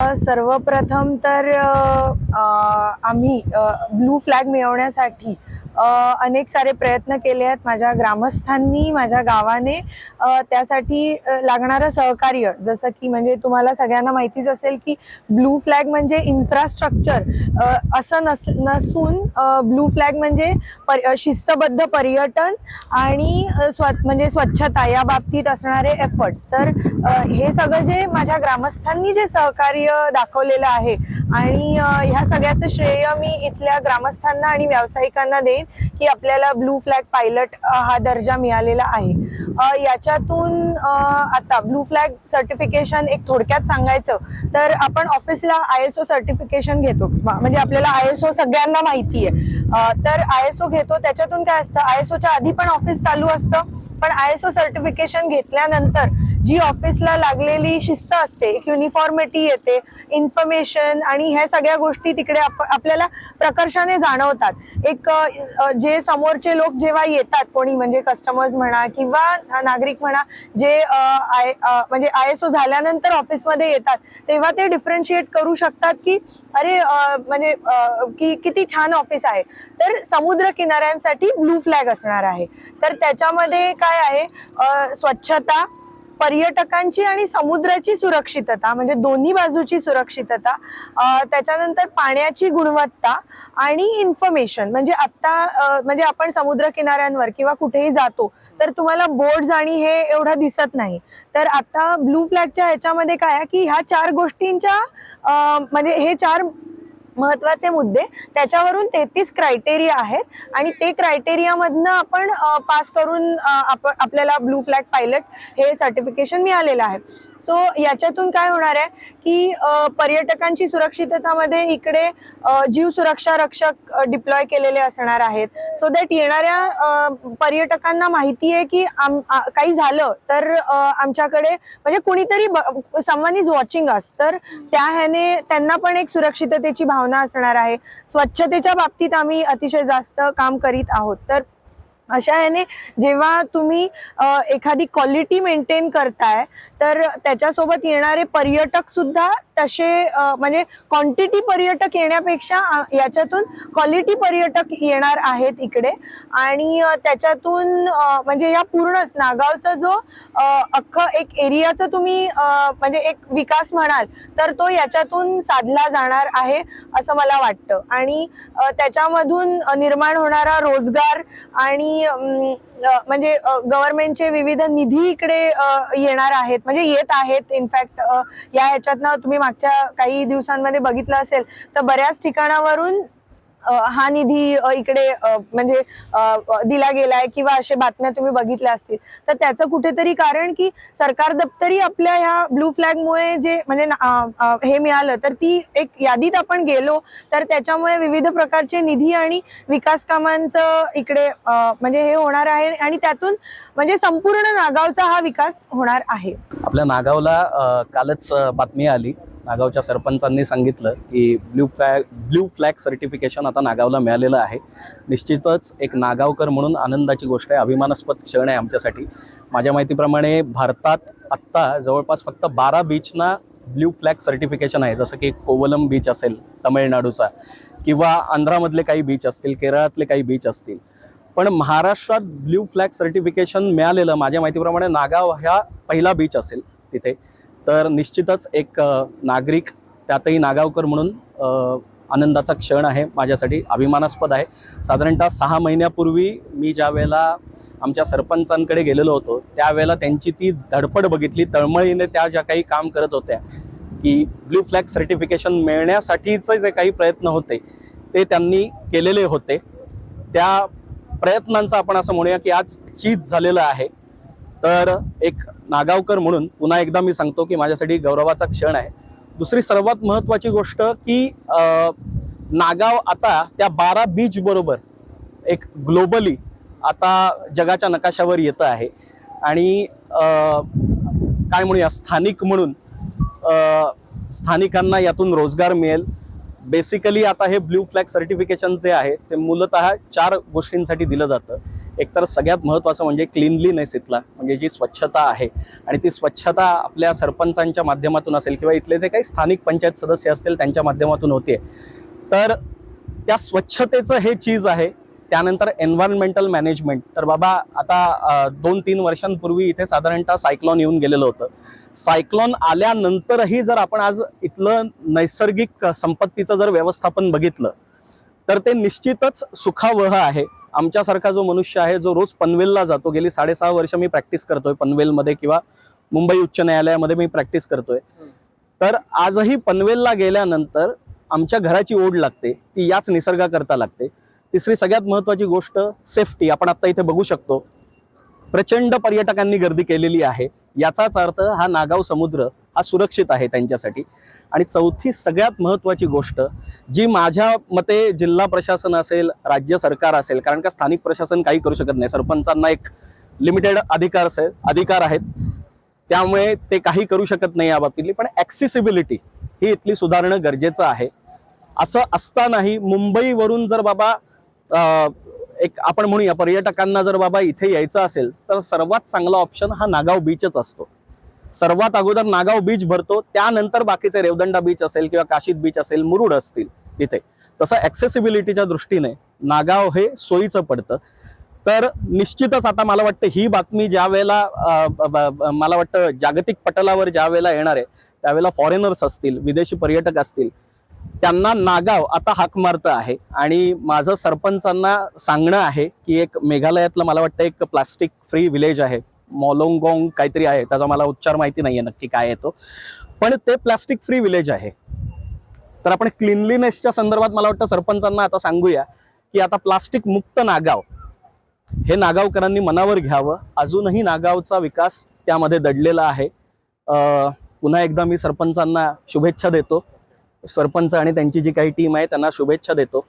सर्वप्रथम तर आम्ही ब्लू फ्लॅग मिळवण्यासाठी अनेक सारे प्रयत्न केले आहेत माझ्या ग्रामस्थांनी माझ्या गावाने. त्यासाठी लागणारं सहकार्य जसं की म्हणजे तुम्हाला सगळ्यांना माहितीच असेल की ब्लू फ्लॅग म्हणजे इन्फ्रास्ट्रक्चर असं नस नसून ब्लू फ्लॅग म्हणजे पर शिस्तबद्ध पर्यटन आणि स्व म्हणजे स्वच्छता या बाबतीत असणारे एफर्ट्स तर हे सगळं जे माझ्या ग्रामस्थांनी जे सहकार्य दाखवलेलं आहे आणि ह्या सगळ्याचं श्रेय मी इथल्या ग्रामस्थांना आणि व्यावसायिकांना देईन की आपल्याला ब्लू फ्लॅग पायलट हा दर्जा मिळालेला आहे. याच्यातून आता ब्लू फ्लॅग सर्टिफिकेशन एक थोडक्यात सांगायचं तर आपण ऑफिसला आय एस ओ सर्टिफिकेशन घेतो. म्हणजे आपल्याला आय एस ओ सगळ्यांना माहिती आहे. तर आय एस ओ घेतो. त्याच्यातून काय असतं? आय एस ओच्या आधी पण ऑफिस चालू असतं. पण आय एस ओ सर्टिफिकेशन घेतल्यानंतर जी ऑफिसला लागलेली शिस्त असते एक युनिफॉर्मिटी येते इन्फॉर्मेशन आणि ह्या सगळ्या गोष्टी तिकडे आप आपल्याला प्रकर्षाने जाणवतात. एक जे समोरचे लोक जेव्हा येतात कोणी म्हणजे कस्टमर्स म्हणा किंवा नागरिक म्हणा जे आय म्हणजे आय एस ओ झाल्यानंतर ऑफिसमध्ये येतात तेव्हा ते डिफरन्शिएट करू शकतात की अरे म्हणजे की किती छान ऑफिस आहे. तर समुद्र किनाऱ्यांसाठी ब्लू फ्लॅग असणार आहे. तर त्याच्यामध्ये काय आहे? स्वच्छता पर्यटकांची आणि समुद्राची सुरक्षितता म्हणजे दोन्ही बाजूची सुरक्षितता त्याच्यानंतर पाण्याची गुणवत्ता आणि इन्फॉर्मेशन म्हणजे आत्ता म्हणजे आपण समुद्र किनाऱ्यांवर किंवा कुठेही जातो तर तुम्हाला बोर्ड आणि हे एवढं दिसत नाही. तर आता ब्लू फ्लॅगच्या ह्याच्यामध्ये काय आहे की ह्या चार गोष्टींच्या म्हणजे हे चार महत्त्वाचे मुद्दे. त्याच्यावरून तेहतीस क्रायटेरिया आहेत. आणि ते क्रायटेरियामधनं आपण पास करून आप आपल्याला ब्लू फ्लॅग पायलट हे सर्टिफिकेशन मिळालेलं आहे. सो याच्यातून काय होणार आहे की पर्यटकांची सुरक्षिततामध्ये इकडे जीव सुरक्षा रक्षक डिप्लॉय केलेले असणार आहेत. सो दॅट येणाऱ्या पर्यटकांना माहिती आहे की आम काही झालं तर आमच्याकडे म्हणजे कुणीतरी समवन इज वॉचिंग अस तर त्या ह्याने त्यांना पण एक सुरक्षिततेची भावना असणार आहे. स्वच्छतेच्या बाबतीत आम्ही अतिशय जास्त काम करीत आहोत. तर अशा याने जेव्हा तुम्ही एखादी क्वालिटी मेंटेन करताय तर त्याच्यासोबत येणारे पर्यटक सुद्धा तसे म्हणजे क्वांटिटी पर्यटक येण्यापेक्षा याच्यातून क्वालिटी पर्यटक येणार आहेत इकडे. आणि त्याच्यातून म्हणजे या पूर्णच नागावचा जो अख्खं एक एरियाचं तुम्ही म्हणजे एक विकास म्हणाल तर तो याच्यातून साधला जाणार आहे असं मला वाटतं. आणि त्याच्यामधून निर्माण होणारा रोजगार आणि अम, म्हणजे गव्हर्नमेंटचे विविध निधी इकडे येणार आहेत. म्हणजे येत आहेत. इनफॅक्ट या ह्याच्यातनं तुम्ही मागच्या काही दिवसांमध्ये बघितलं असेल तर बऱ्याच ठिकाणावरून हा निधी इकडे म्हणजे दिला गेलाय किंवा अशा बातम्या तुम्ही बघितल्या असतील. तर त्याचं कुठेतरी कारण की सरकार दप्तरी आपल्या ह्या ब्लू फ्लॅगमुळे जे म्हणजे हे मिळालं तर ती एक यादीत आपण गेलो तर त्याच्यामुळे विविध प्रकारचे निधी आणि विकास कामांचं इकडे म्हणजे हे होणार आहे आणि त्यातून म्हणजे संपूर्ण नागावचा हा विकास होणार आहे. आपल्या नागावला कालच बातमी आली. नागावच्या सरपंचांनी सांगितलं की blue flag blue flag certification आता नागावला मिळालेलं आहे. निश्चितच एक नागावकर म्हणून आनंदाची गोष्ट आहे. अभिमानास्पद क्षण आहे आमच्यासाठी. माझ्या माहितीप्रमाणे भारतात आत्ता जवळपास फक्त बारा बीचना ब्ल्यू फ्लॅग सर्टिफिकेशन आहे. जसं की कोवलम बीच असेल तमिळनाडूचा किंवा आंध्रामधले काही बीच असतील केरळातले काही बीच असतील. पण महाराष्ट्रात ब्ल्यू फ्लॅग सर्टिफिकेशन मिळालेलं माझ्या माहितीप्रमाणे नागाव ह्या पहिला बीच असेल तिथे. तर निश्चितच एक नागरिक त्यातही नागावकर म्हणून आनंदाचा क्षण आहे माझ्यासाठी अभिमानास्पद आहे. साधारणतः सहा महिन्यापूर्वी मी ज्या वेळेला आमच्या सरपंचांकडे गेलेलो होतो त्यावेळेला त्यांची ती धडपड बघितली तळमळीने त्या ज्या काही काम करत होत्या की ब्ल्यू फ्लॅग सर्टिफिकेशन मिळण्यासाठीचे जे काही प्रयत्न होते ते त्यांनी केलेले होते. त्या प्रयत्नांचा आपण असं म्हणूया की आज चीज झालेलं आहे. तर एक नागावकर म्हणून पुन्हा एकदा मी सांगतो की माझ्यासाठी गौरवाचा क्षण आहे. दुसरी सर्वात महत्त्वाची गोष्ट की नागाव आता त्या बारा बीच बरोबर एक ग्लोबली आता जगाच्या नकाशावर येतं आहे. आणि काय म्हणूया स्थानिक म्हणून स्थानिकांना यातून रोजगार मिळेल. बेसिकली आता हे ब्ल्यू फ्लॅग सर्टिफिकेशन जे आहे ते मूलत चार गोष्टींसाठी दिलं जातं. एकतर सगळ्यात महत्त्वाचं म्हणजे क्लिनलीनेस इथला म्हणजे जी स्वच्छता आहे. आणि ती स्वच्छता आपल्या सरपंचांच्या माध्यमातून असेल किंवा इथले जे काही स्थानिक पंचायत सदस्य असतील त्यांच्या माध्यमातून होते. तर त्या स्वच्छतेचं हे चीज आहे. त्यानंतर एन्व्हायरमेंटल मॅनेजमेंट तर बाबा आता दोन तीन वर्षांपूर्वी इथे साधारणतः सायक्लॉन येऊन गेलेलं होतं. सायक्लॉन आल्यानंतरही जर आपण आज इथलं नैसर्गिक संपत्तीचं जर व्यवस्थापन बघितलं तर ते निश्चितच सुखावह आहे. आमच्यासारखा जो मनुष्य आहे जो रोज पनवेलला जातो गेली साडेसहा वर्ष मी प्रॅक्टिस करतोय पनवेलमध्ये किंवा मुंबई उच्च न्यायालयामध्ये मी प्रॅक्टिस करतोय. तर आजही पनवेलला गेल्यानंतर आमच्या घराची ओढ लागते ती याच निसर्गाकरता लागते. तिसरी सगळ्यात महत्वाची गोष्ट सेफ्टी आपण आता इथे बघू शकतो. प्रचंड पर्यटकांनी गर्दी केलेली आहे. याचाच अर्थ हा नागाव समुद्र हा सुरक्षित आहे त्यांच्यासाठी. आणि चौथी सगळ्यात महत्वाची गोष्ट जी माझ्या मते जिल्हा प्रशासन असेल राज्य सरकार असेल कारण का स्थानिक प्रशासन काही करू शकत नाही. सरपंचांना एक लिमिटेड अधिकार असेल अधिकार आहेत. त्यामुळे ते काही करू शकत नाही या बाबतीतली पण ॲक्सेसिबिलिटी ही इथली सुधारणं गरजेचं आहे. असं असतानाही मुंबईवरून जर बाबा एक आपण म्हणूया पर्यटकांना जर बाबा इथे यायचं असेल तर सर्वात चांगला ऑप्शन हा नागाव बीचच असतो. सर्वात अगोदर नागाव बीच भरतो त्यानंतर बाकीचे रेवदंडा बीच असेल किंवा काशीद बीच असेल मुरुड असतील तिथे. तसं ॲक्सेसिबिलिटीच्या दृष्टीने नागाव हे सोयीचं पडतं. तर निश्चितच आता मला वाटतं ही बातमी ज्या वेळेला मला वाटतं जागतिक पटलावर ज्या वेळेला येणार आहे त्यावेळेला फॉरेनर्स असतील विदेशी पर्यटक असतील त्यांना नागाव आता हाक मारतं आहे. आणि माझं सरपंचांना सांगणं आहे की एक मेघालयातलं मला वाटतं एक प्लास्टिक फ्री विलेज आहे. मॉलोंगोंग काहीतरी आहे त्याचा मला उच्चार माहिती नाहीये नक्की काय येतो पण ते प्लास्टिक फ्री विलेज आहे. तर आपण क्लिनलीनेसच्या संदर्भात मला वाटतं सरपंचांना आता सांगूया की आता प्लास्टिक मुक्त नागाव हे नागावकरांनी मनावर घ्यावं. अजूनही नागावचा विकास त्यामध्ये दडलेला आहे. पुन्हा एकदा मी सरपंचांना शुभेच्छा देतो. सरपंच आणि त्यांची जी काही टीम आहे त्यांना शुभेच्छा देतो.